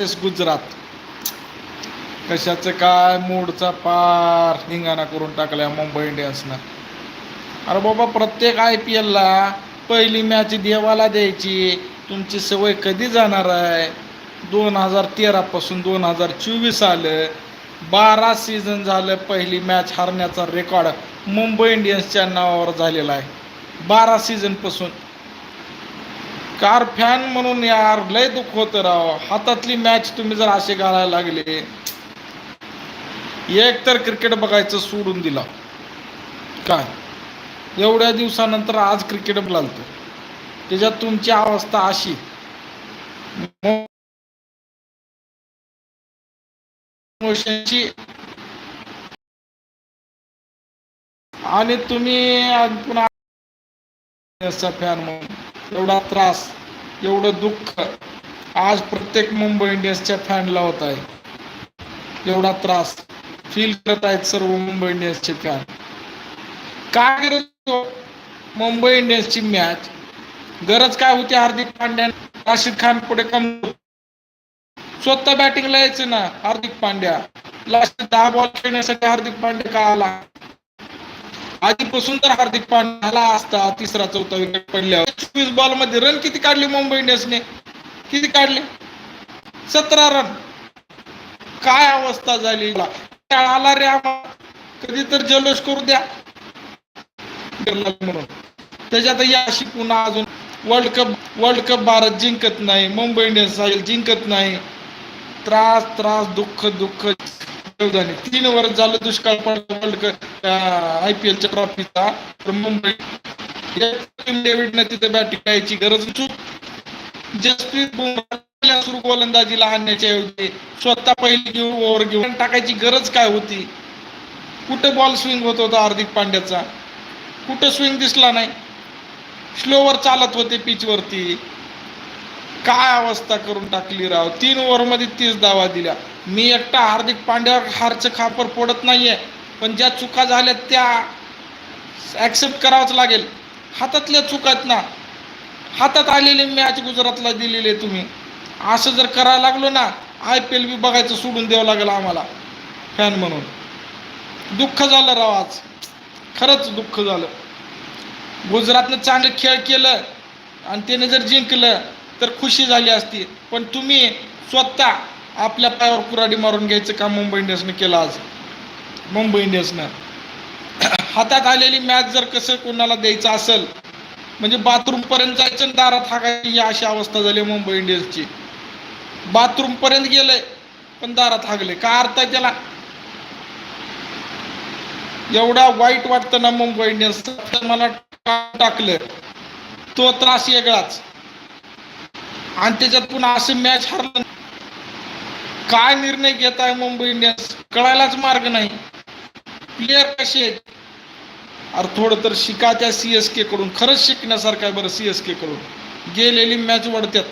S Gujarat. कशाचं काय मूडचा पार हिंगाणा करून टाकल्या मुंबई इंडियन्सनं. अरे बाबा प्रत्येक आय पी एलला पहिली मॅच देवाला द्यायची. तुमची सवय कधी जाणार आहे? दोन हजार तेरापासून दोन हजार चोवीस आलं. बारा सीझन झालं पहिली मॅच हारण्याचा रेकॉर्ड मुंबई इंडियन्सच्या नावावर झालेला आहे. बारा सीझनपासून कार फॅन म्हणून यार लय दुःख होतं राव. हातातली मॅच तुम्ही जर असे घालायला लागले एक तर क्रिकेट बघायचं सोडून दिला. काय? एवढ्या दिवसानंतर आज क्रिकेट लागतो त्याच्यात तुमची अवस्था अशी. आणि तुम्ही पुन्हा फॅन म्हणून एवढा त्रास एवढं दुःख आज प्रत्येक मुंबई इंडियन्सच्या फॅनला होत आहे. एवढा त्रास फील करत आहेत सर्व मुंबई इंडियन्सचे फॅन काय गरज हो? मुंबई इंडियन्सची मॅच गरज काय होती हार्दिक पांड्या राशिद खान पुढे कम स्वतः बॅटिंगला यायचं ना हार्दिक पांड्या. लास्ट दहा बॉल खेळण्यासाठी हार्दिक पांड्या का आला? आधीपासून तर हार्दिक पांड्याला असता तिसरा चौथा विकेट पडल्यावर. चोवीस बॉलमध्ये रन किती काढले मुंबई इंडियन्सने किती काढले? सतरा रन काय अवस्था झाली? आला रे आम्हाला कधी तर जल्लोष करू द्या. म्हणून त्याच्यात अशी पुन्हा अजून World Cup World Cup Bharat जिंकत नाही मुंबई इंडियन्स राहील जिंकत नाही. त्रास त्रास दुःख दुःख. झाले तीन वर्ष झालं दुष्काळ पडला वर्ल्ड कप आय पी एलच्या ट्रॉफीचा तर मुंबई डेव्हिडनं तिथे बॅटिंग करायची गरज चूक जसप्रीत बुमराह सुरू गोलंदाजीला आणण्याच्या ऐवजी स्वतः पहिली घेऊन ओव्हर घेऊन टाकायची गरज काय होती? कुठं बॉल स्विंग होत होता हार्दिक पांड्याचा? कुठं स्विंग दिसला नाही? स्लोवर चालत होते पिच वरती. काय अवस्था करून टाकली राव? तीन ओव्हरमध्ये तीस धावा दिल्या. मी एकटा हार्दिक पांड्यावर हारचं खापर पडत आहे पण ज्या चुका झाल्या त्या ॲक्सेप्ट करावंच लागेल. हातातल्या चुका आहेत ना हातात आलेली मॅच गुजरातला दिलेली आहे तुम्ही. असं जर करायला लागलो ना आय पी एल बी बघायचं सोडून द्यावं लागेल आम्हाला फॅन म्हणून. दुःख झालं राव आज. खरंच दुःख झालं. गुजरातनं चांगलं खेळ केलं आणि त्याने जर जिंकलं तर खुशी झाली असती. पण तुम्ही स्वतः आपल्या पायावर कुराडी मारून घ्यायचं काम मुंबई इंडियन्सनं केलं आज. मुंबई इंडियन्सनं. हातात आलेली मॅच जर कसं कोणाला द्यायचं असेल म्हणजे बाथरूम पर्यंत जायचं आणि दारात हाकायची ही अशी अवस्था झाली मुंबई इंडियन्सची. बाथरूम पर्यंत गेलंय पण दारात हागले का अर्थ आहे त्याला? एवढा वाईट वाटतं ना मुंबई इंडियन्स. मला टाकलं तो त्रास वेगळाच. आणि त्याच्यात पुन्हा असं मॅच हरलं काय निर्णय घेत आहे मुंबई इंडियन्स? कळायलाच मार्ग नाही. प्लेयर कसे आहेत? अरे थोडं तर शिका त्या सी एस के कडून. खरंच शिकण्यासारखं आहे बरं सी एस के कडून. गेलेली मॅच वडत्यात.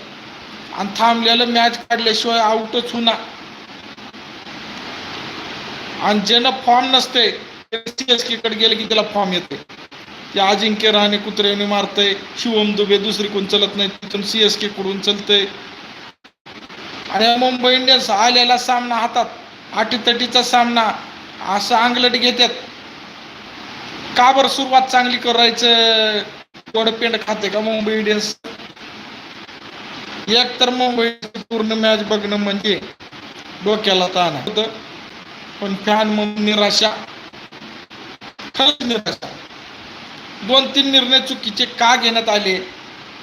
आणि थांबलेलं मॅच काढल्याशिवाय आउटच होणार. आणि ज्यानं फॉर्म नसते सी एस के कडे गेले की त्याला फॉर्म येते ते अजिंक्य रहाणे कुत्र्याने मारतंय. शिवम दुबे दुसरी कोण चलत नाही तिथून सी एस के कडून चलतय. आणि मुंबई इंडियन्स आलेला सामना हातात अटीतटीचा सामना असं अंगलट घेतात का बरं सुरुवात चांगली करायचं? पेंड खाते का मुंबई इंडियन्स? एक तर मुंबई पूर्ण मॅच बघणं म्हणजे डोक्याला ताण होत पण फॅन म्हणून निराशा. खरंच निराशा. दोन तीन निर्णय चुकीचे का घेण्यात आले?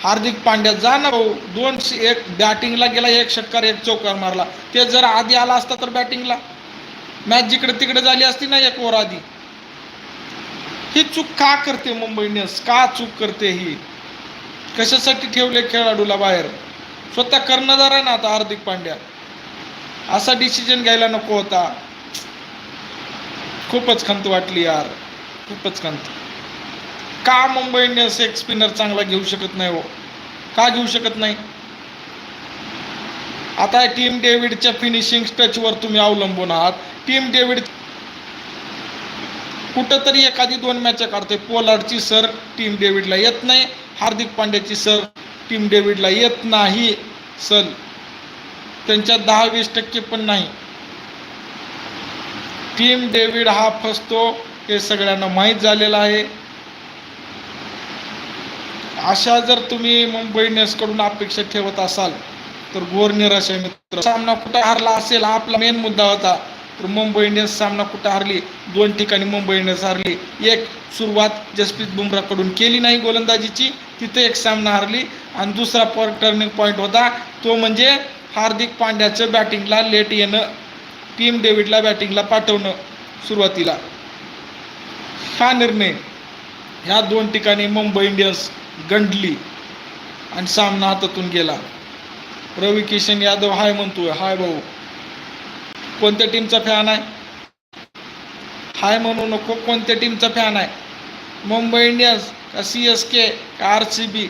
हार्दिक पांड्या जा ना भाऊ. दोन एक बॅटिंगला गेला एक षटकार एक चौकार मारला. ते जर आधी आला असता तर बॅटिंगला मॅच जिकडे तिकडे झाली असती ना एक ओव्हर आधी. ही चूक का करते मुंबई इंडियन्स? का चूक करते ही? कशासाठी ठेवले खेळाडूला बाहेर? स्वतः कर्णधार आहे ना आता हार्दिक पांड्या. असा डिसिजन घ्यायला नको होता. खूपच खंत वाटली यार. खूपच खंत. का मुंबई इंडियन्स एक स्पिनर चांगला घेऊ शकत नाही हो? का घेऊ शकत नाही? आता टीम डेव्हिडच्या फिनिशिंग टचवर तुम्ही अवलंबून आहात. टीम डेव्हिड कुठंतरी एखादी दोन मॅच काढते पोलार्डची सर टीम डेव्हिडला येत नाही. हार्दिक पांड्याची सर टीम डेव्हिडला येत नाही. सल त्यांच्यात दहा वीस टक्के पण नाही. टीम डेव्हिड हा फसतो हे सगळ्यांना माहीत झालेलं आहे. अशा जर तुम्ही मुंबई इंडियन्सकडून अपेक्षा ठेवत असाल तर घोर निराश आहे मित्र सामना कुठं हारला असेल हा आपला मेन मुद्दा होता. तर मुंबई इंडियन्स सामना कुठं हारली? दोन ठिकाणी मुंबई इंडियन्स हारली. एक सुरुवात जसप्रीत बुमराकडून केली नाही गोलंदाजीची तिथे एक सामना हारली. आणि दुसरा पर टर्निंग पॉईंट होता. तो म्हणजे हार्दिक पांड्याचं बॅटिंगला लेट येणं टीम डेव्हिडला बॅटिंगला पाठवणं सुरुवातीला. हा निर्णय ह्या दोन ठिकाणी मुंबई इंडियन्स गंडली. आणि सामना हातातून गेला. रवी किशन यादव हाय म्हणतोय हाय भाऊ. कोणत्या टीमचा फॅन आहे? हाय म्हणू नको कोणत्या टीमचा फॅन आहे? मुंबई इंडियन्स का सी एस के का आर सी बी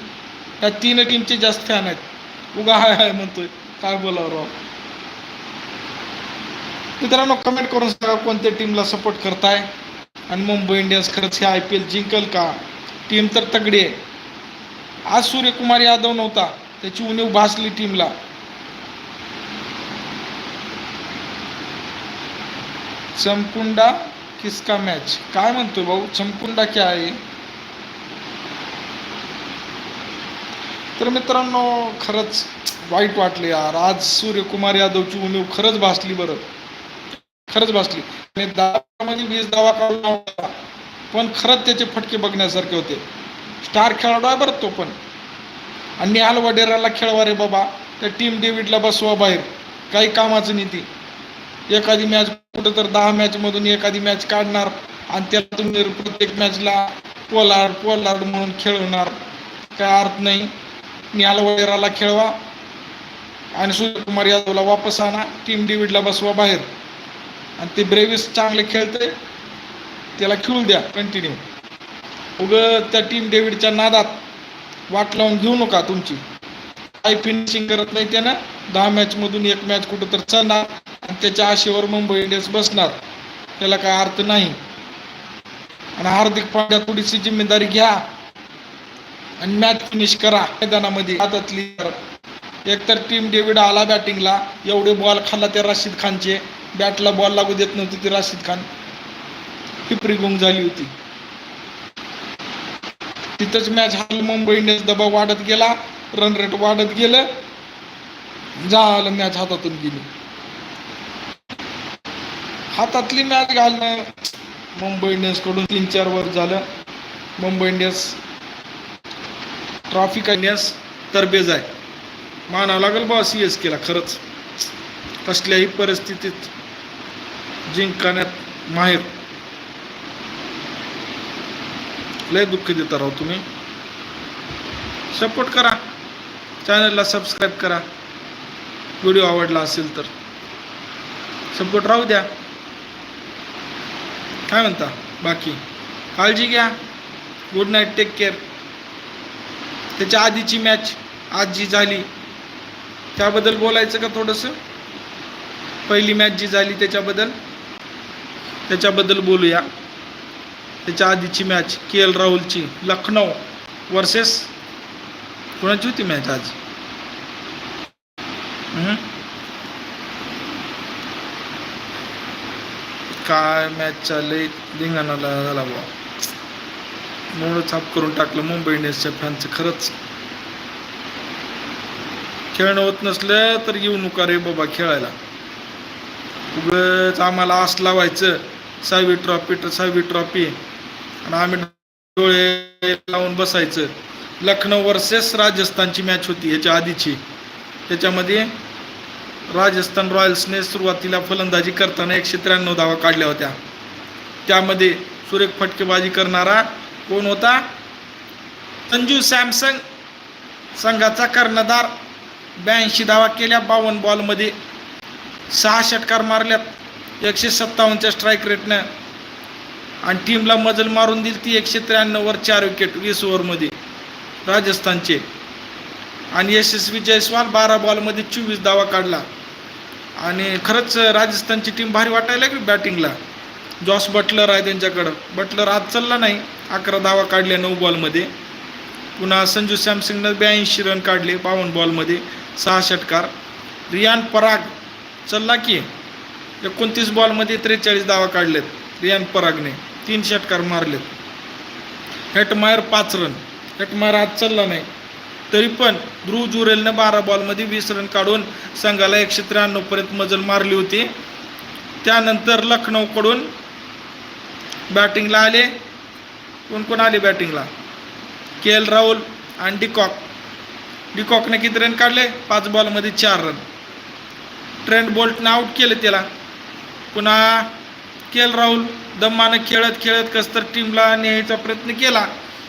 या तीन टीमचे जास्त फॅन आहेत. उगा हाय हाय म्हणतोय. काय बोलावं राव? मित्रांनो कमेंट करून सांगा कोणत्या टीमला सपोर्ट करताय? आणि मुंबई इंडियन्स खरंच हे आय पी एल जिंकल का? टीम तर तगडी आहे. आज सूर्यकुमार यादव नव्हता त्याची उणीव भासली टीमला चमकुंडा किसका मॅच काय म्हणतोय भाऊ? चमकुंडा क्या आहे तर मित्रांनो खरंच वाईट वाटले यार. आज सूर्यकुमार यादवची उणीव खरंच भासली बरं. खरंच भासली. आणि दावामध्ये वीस दावा काढून होता पण खरंच त्याचे फटके बघण्यासारखे होते. स्टार खेळाडू आहे बरं तो पण. आणि निहाल वडेराला खेळवा रे बाबा. त्या टीम डेव्हिडला बसवा बाहेर. काही कामाचं नाही ती. एखादी मॅच कुठं तर दहा मॅचमधून एखादी मॅच काढणार. आणि त्याला तुम्ही प्रत्येक मॅचला पोलार्ड पोलार्ड म्हणून खेळवणार काय अर्थ नाही. निहाल वडेराला खेळवा. आणि सूर्यकुमार यादवला वापस आणा. टीम डेव्हिडला बसवा बाहेर. आणि ते ब्रेविस चांगले खेळते त्याला खेळू द्या. कंटिन्यू उग त्या टीम डेव्हिडच्या नादात वाट लावून घेऊ नका तुमची. काही फिनिशिंग करत नाही त्यानं. दहा मॅचमधून एक मॅच कुठं तर चालणार. आणि त्याच्या आशेवर मुंबई इंडियन्स बसणार. त्याला काय अर्थ नाही. आणि हार्दिक पांड्या थोडीशी जिम्मेदारी घ्या. आणि मॅच फिनिश करा मैदानामध्ये. हातातली एकतर टीम डेव्हिड आला बॅटिंगला एवढे बॉल खाल्ला त्या राशीद खानचे. बॅटला बॉल लागू देत नव्हती ती राशीद खान. पिपरी गुंग झाली होती. तिथंच मॅच हाल मुंबई इंडियन्स दबाव वाढत गेला. रन रेट वाढत गेलं. झालं मॅच हातातून गेली. हातातली मॅच घालणं मुंबई इंडियन्सकडून तीन चार वर झालं. मुंबई इंडियन्स ट्रॉफिक करण्यास तरबेज आहे. मानावं लागेल बा सी एस केला खरंच. कसल्याही परिस्थितीत जिंकण्यात माहेर. लय दुःख देता राहू तुम्ही. सपोर्ट करा. चॅनलला सबस्क्राईब करा. व्हिडिओ आवडला असेल तर. सपोर्ट राहू द्या. काय म्हणता? बाकी. काळजी घ्या. गुड नाईट टेक केअर त्याच्या आधीची मॅच आज जी झाली त्याबद्दल बोलायचं का थोडंसं? पहिली मॅच जी झाली त्याच्याबद्दल? त्याच्याबद्दल बोलूया. त्याच्या आधीची मॅच के एल राहुलची लखनौ वर्सेस कोणाची होती मॅच आज? काय मॅच चालली धिंगाणाला झाला बा म्हणून छाप करून टाकलं मुंबई इंडियन्सच्या फॅनचं खरंच. खेळणं होत नसलं तर येऊ नका रे बाबा खेळायला. उगच आम्हाला आस लावायचं. सहावी ट्रॉफी तर सहावी ट्रॉफी आणि आम्ही डोळे लावून बसायचं. लखनौ वर्सेस राजस्थानची मॅच होती याच्या आधीची. त्याच्यामध्ये राजस्थान रॉयल्सने सुरुवातीला फलंदाजी करताना एकशे त्र्याण्णव धावा काढल्या होत्या. त्यामध्ये सुरेख फटकेबाजी करणारा कोण होता? संजू सॅमसंग संघाचा कर्णधार. ब्याऐंशी धावा केल्या बावन्न बॉलमध्ये सहा षटकार मारल्यात. एकशे सत्तावन्नच्या स्ट्राईक रेटनं आणि टीमला मजल मारून दिली ती एकशे त्र्याण्णववर चार विकेट वीस ओव्हरमध्ये राजस्थानचे. आणि यशस्वी जयस्वाल बारा बॉलमध्ये चोवीस धावा काढला. आणि खरंच राजस्थानची टीम भारी वाटायला लागली बॅटिंगला जॉस बटलर आहे त्यांच्याकडं. बटलर आज चालला नाही. अकरा धावा काढल्या नऊ बॉलमध्ये पुन्हा संजू सॅमसंगनं ब्याऐंशी रन काढले बावन्न बॉलमध्ये सहा षटकार. रियान पराग चल्ला की एकोणतीस बॉलमध्ये त्रेचाळीस धावा काढलेत रियान परागने. तीन षटकार मारलेत. हेटमायर पाच रन हेटमायर आज चालला नाही. तरी पण ध्रुव जुरेलनं बारा बॉलमध्ये वीस रन काढून संघाला एकशे त्र्याण्णवपर्यंत मजल मारली होती. त्यानंतर लखनौकडून बॅटिंगला आले. कोण कोण आले बॅटिंगला के एल राहुल आणि डिकॉक. डिकॉकने किती रन काढले? पाच बॉलमध्ये चार रन ट्रेंड बोल्टनं आऊट केलं त्याला. पुन्हा के एल राहुल. दम्मानं खेळत खेळत कस तर टीमला न्यायचा प्रयत्न केला.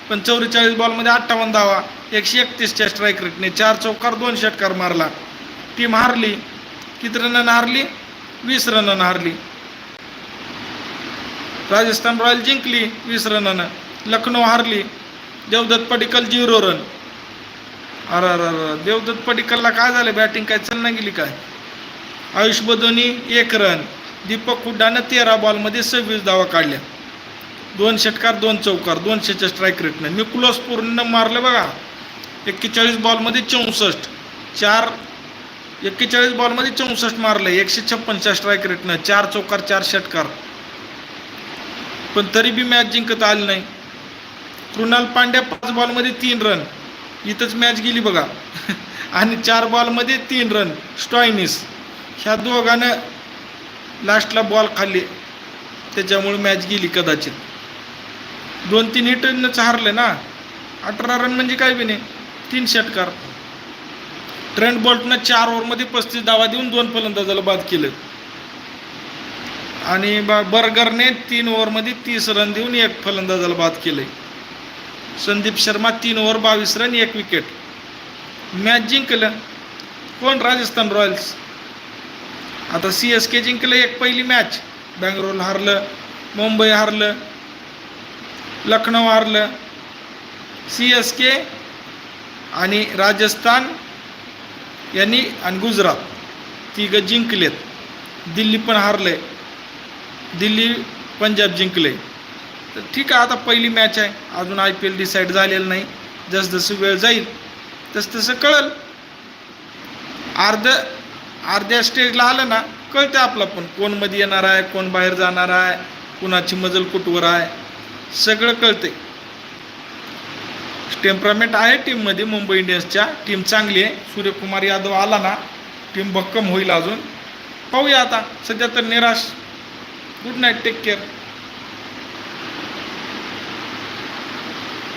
पण चौवेचाळीस बॉलमध्ये अठ्ठावन्न धावा एकशे एकतीसच्या स्ट्राईक रेटने चार चौकार दोन षटकार मारला. टीम हारली किती रनानं हारली? वीस रनानं हारली. राजस्थान रॉयल जिंकली वीस रनानं. लखनौ हारली देवदत्त पडिकल झिरो रन अर अरे अरे देवदत्त पडिकलला काय झालं? बॅटिंग काय चालना गेली काय? आयुष बदोनी एक रन दीपक हुड्डानं तेरा बॉलमध्ये सव्वीस धावा काढल्या. दोन षटकार दोन चौकार दोनशेच्या स्ट्राईक रेटनं निकोलस पूर्ण मारलं बघा. एक्केचाळीस बॉलमध्ये चौसष्ट. चार एक्केचाळीस बॉलमध्ये चौसष्ट मारलं. एकशे छप्पनच्या स्ट्राईक रेटनं चार चौकार चार षटकार. पण तरी बी मॅच जिंकत आली नाही. कृणाल पांड्या पाच बॉलमध्ये तीन रन इथंच मॅच गेली बघा. आणि चार बॉलमध्ये तीन रन स्टॉयनिस ह्या दोघांना लास्टला बॉल खाल्ली. त्याच्यामुळे मॅच गेली कदाचित. दोन तीन हिटनच हारले ना. अठरा रन म्हणजे काय बी नाही. तीन षटकार ट्रेंड बॉल्टनं चार ओव्हरमध्ये पस्तीस धावा देऊन दोन फलंदाजाला बाद केलं. आणि ब- बर्गरने तीन ओव्हरमध्ये तीस रन देऊन एक फलंदाजाला बाद केलंय. संदीप शर्मा तीन ओव्हर बावीस रन एक विकेट मॅच जिंकलं. कोण? राजस्थान रॉयल्स. आता सी एस के जिंकलं एक पहिली मॅच बँगलोर हारलं मुंबई हारलं लखनौ हारलं. सी एस के आणि राजस्थान यांनी आणि गुजरात तिघं जिंकलेत. दिल्ली पण हारले दिल्ली पंजाब जिंकले. तर ठीक आहे आता पहिली मॅच आहे. अजून आय पी एल डिसाईड झालेलं नाही. जसजसं वेळ जाईल तसं तसं कळल. अर्ध अर्ध्या स्टेजला आलं ना कळतं आपलं पण. कोणमध्ये येणार आहे कोण बाहेर जाणार आहे कुणाची मजल कुठवर आहे सगळं कळतंय. टेम्परामेंट आहे टीममध्ये मुंबई इंडियन्सच्या टीम चांगली आहे. सूर्यकुमार यादव आला ना टीम भक्कम होईल अजून. पाहूया आता. सध्या तर निराश. Good night take care